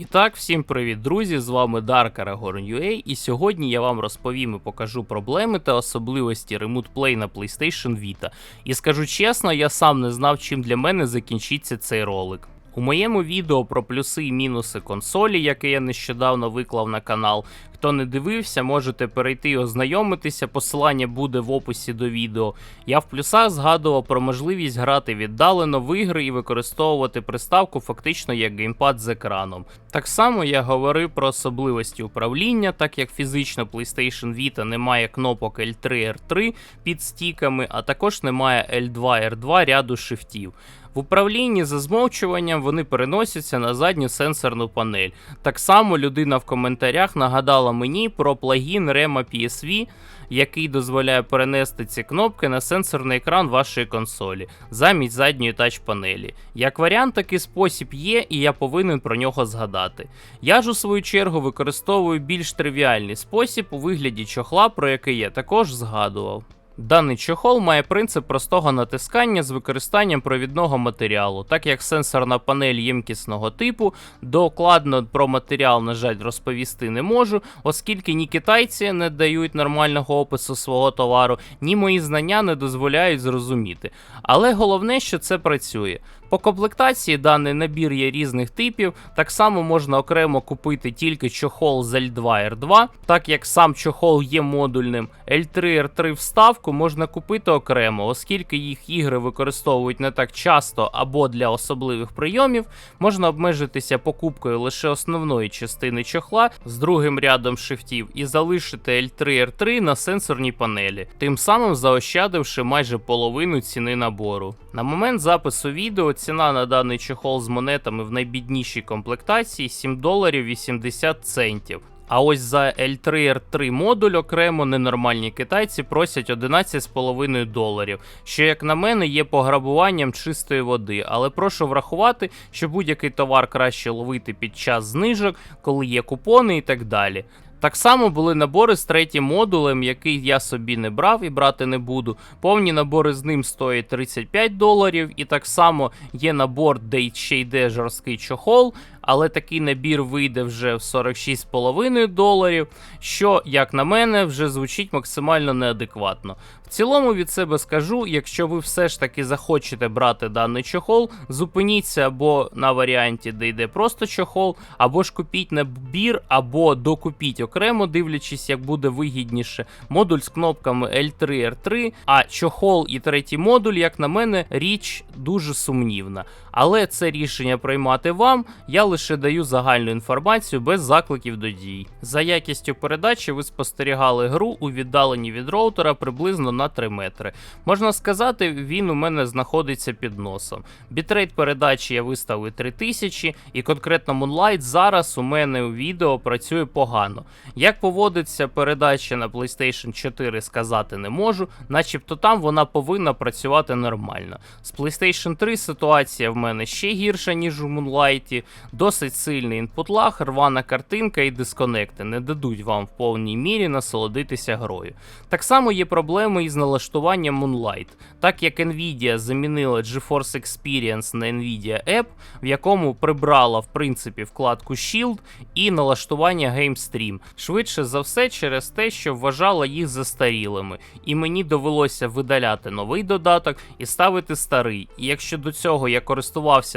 І так, всім привіт, друзі! З вами Aragorn UA, і сьогодні я вам розповім і покажу проблеми та особливості Remote Play на PlayStation Vita. І скажу чесно, я сам не знав, чим для мене закінчиться цей ролик. У моєму відео про плюси і мінуси консолі, яке я нещодавно виклав на канал. Хто не дивився, можете перейти і ознайомитися. Посилання буде в описі до відео. Я в плюсах згадував про можливість грати віддалено в ігри і використовувати приставку фактично як геймпад з екраном. Так само я говорив про особливості управління, так як фізично PlayStation Vita не має кнопок L3 R3 під стіками, а також немає L2 R2 ряду шифтів. В управлінні за змовчуванням вони переносяться на задню сенсорну панель. Так само людина в коментарях нагадала мені про плагін Rema PSV, який дозволяє перенести ці кнопки на сенсорний екран вашої консолі замість задньої тач-панелі. Як варіант, такий спосіб є, і я повинен про нього згадати. Я ж у свою чергу використовую більш тривіальний спосіб у вигляді чохла, про який я також згадував. Даний чохол має принцип простого натискання з використанням провідного матеріалу, так як сенсорна панель ємкісного типу, докладно про матеріал, на жаль, розповісти не можу, оскільки ні китайці не дають нормального опису свого товару, ні мої знання не дозволяють зрозуміти. Але головне, що це працює. По комплектації даний набір є різних типів. Так само можна окремо купити тільки чохол з L2 R2, так як сам чохол є модульним. L3 R3 вставку можна купити окремо, оскільки їх ігри використовують не так часто або для особливих прийомів, можна обмежитися покупкою лише основної частини чохла з другим рядом шифтів і залишити L3 R3 на сенсорній панелі, тим самим заощадивши майже половину ціни набору. На момент запису відео ціна на даний чохол з монетами в найбіднішій комплектації 7 доларів 80 центів. А ось за L3R3 модуль окремо ненормальні китайці просять 11,5 доларів, що, як на мене, є пограбуванням чистої води. Але прошу врахувати, що будь-який товар краще ловити під час знижок, коли є купони і так далі. Так само були набори з третім модулем, який я собі не брав і брати не буду. Повні набори з ним стоять 35 доларів, і так само є набор, де ще йде жорсткий чохол, але такий набір вийде вже в 46,5 доларів, що, як на мене, вже звучить максимально неадекватно. В цілому від себе скажу, якщо ви все ж таки захочете брати даний чохол, зупиніться або на варіанті, де йде просто чохол, або ж купіть набір, або докупіть окремо, дивлячись, як буде вигідніше. Модуль з кнопками L3 R3, а чохол і третій модуль, як на мене, річ дуже сумнівна. Але це рішення приймати вам. Я лише даю загальну інформацію без закликів до дій. За якістю передачі ви спостерігали гру у віддаленні від роутера приблизно на 3 метри. Можна сказати, він у мене знаходиться під носом. Бітрейт передачі я виставив 3000, і конкретно Moonlight зараз у мене у відео працює погано. Як поводиться передача на PlayStation 4, сказати не можу, начебто там вона повинна працювати нормально. З PlayStation 3 ситуація в мене ще гірша, ніж у Moonlight. Досить сильний інпут лаг, рвана картинка і дисконекти не дадуть вам в повній мірі насолодитися грою. Так само є проблеми із налаштуванням Moonlight, так як Nvidia замінила GeForce Experience на Nvidia App, в якому прибрала в принципі вкладку Shield і налаштування GameStream. Швидше за все через те, що вважала їх застарілими, і мені довелося видаляти новий додаток і ставити старий. І якщо до цього я користувався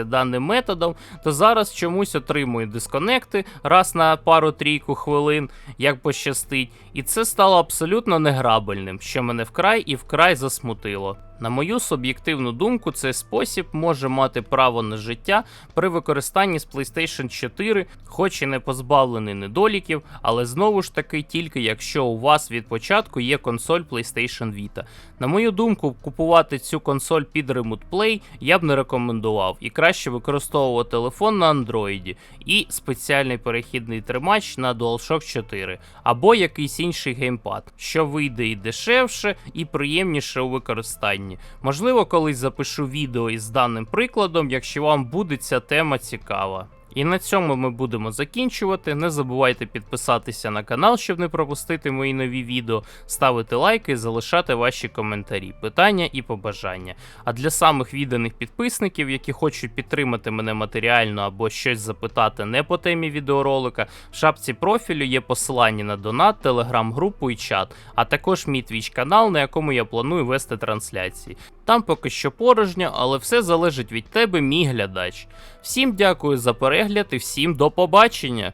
даним методом, то зараз чомусь отримую дисконекти раз на пару-трійку хвилин, як пощастить, і це стало абсолютно неграбельним, що мене вкрай і вкрай засмутило. На мою суб'єктивну думку, цей спосіб може мати право на життя при використанні з PlayStation 4, хоч і не позбавлений недоліків, але знову ж таки тільки якщо у вас від початку є консоль PlayStation Vita. На мою думку, купувати цю консоль під Remote Play я б не рекомендував і краще використовувати телефон на Android і спеціальний перехідний тримач на DualShock 4 або якийсь інший геймпад, що вийде і дешевше, і приємніше у використанні. Можливо, колись запишу відео із даним прикладом, якщо вам буде ця тема цікава. І на цьому ми будемо закінчувати. Не забувайте підписатися на канал, щоб не пропустити мої нові відео, ставити лайки залишати ваші коментарі, питання і побажання. А для самих відданих підписників, які хочуть підтримати мене матеріально або щось запитати не по темі відеоролика, в шапці профілю є посилання на донат, телеграм-групу і чат, а також мій твіч канал, на якому я планую вести трансляції. Там поки що порожньо, але все залежить від тебе, мій глядач. Всім дякую за перегляд і всім до побачення!